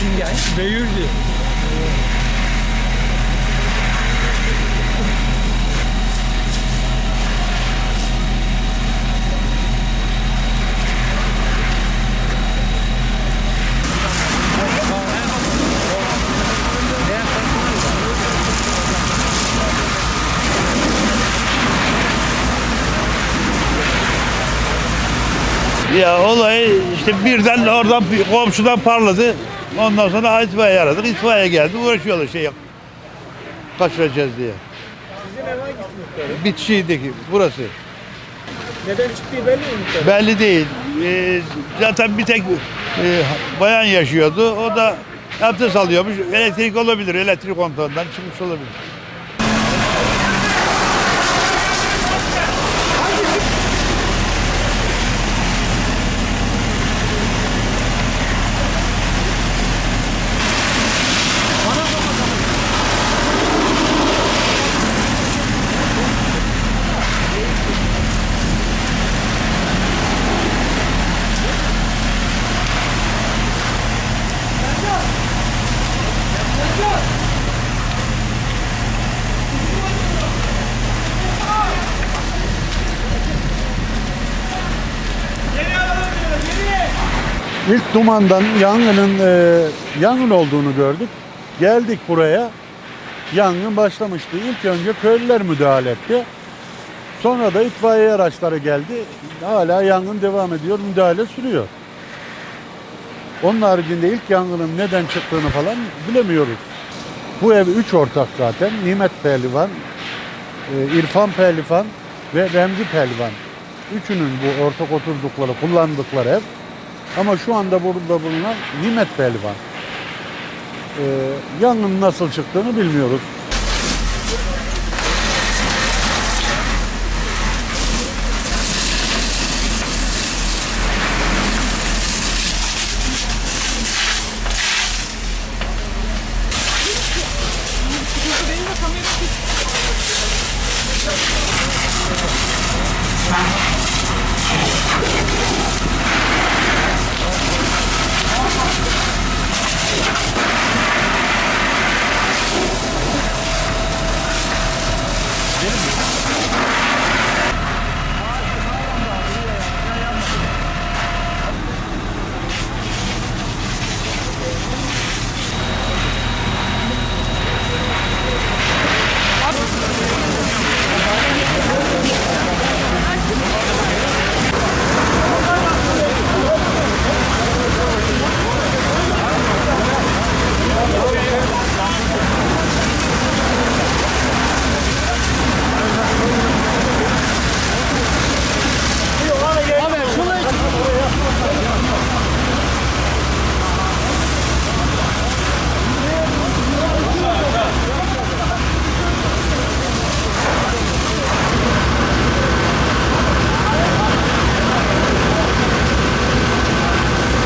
Bekingen. Beyürdü. Ya olay işte birden oradan komşudan parladı. Ondan sonra itfaiye aradık. İtfaiye geldi. Uğraşıyorlar şey. Kaçıracağız diye. Sizin ev hangisi? Bitişiğindeki burası. Neden çıktığı belli mi? Belli değil. Ee, zaten bir tek e, bayan yaşıyordu. O da abdest alıyormuş. Elektrik olabilir. Elektrik kontrolünden çıkmış olabilir. İlk dumandan yangının e, yangın olduğunu gördük. Geldik buraya. Yangın başlamıştı. İlk önce köylüler müdahale etti. Sonra da itfaiye araçları geldi. Hala yangın devam ediyor. Müdahale sürüyor. Onun haricinde ilk yangının neden çıktığını falan bilemiyoruz. Bu ev üç ortak zaten. Nimet Pehlivan, e, İrfan Pehlivan ve Remzi Pehlivan. Üçünün bu ortak oturdukları, kullandıkları ev. Ama şu anda burada bulunan nimet pehlivan. Ee, yangın nasıl çıktığını bilmiyoruz.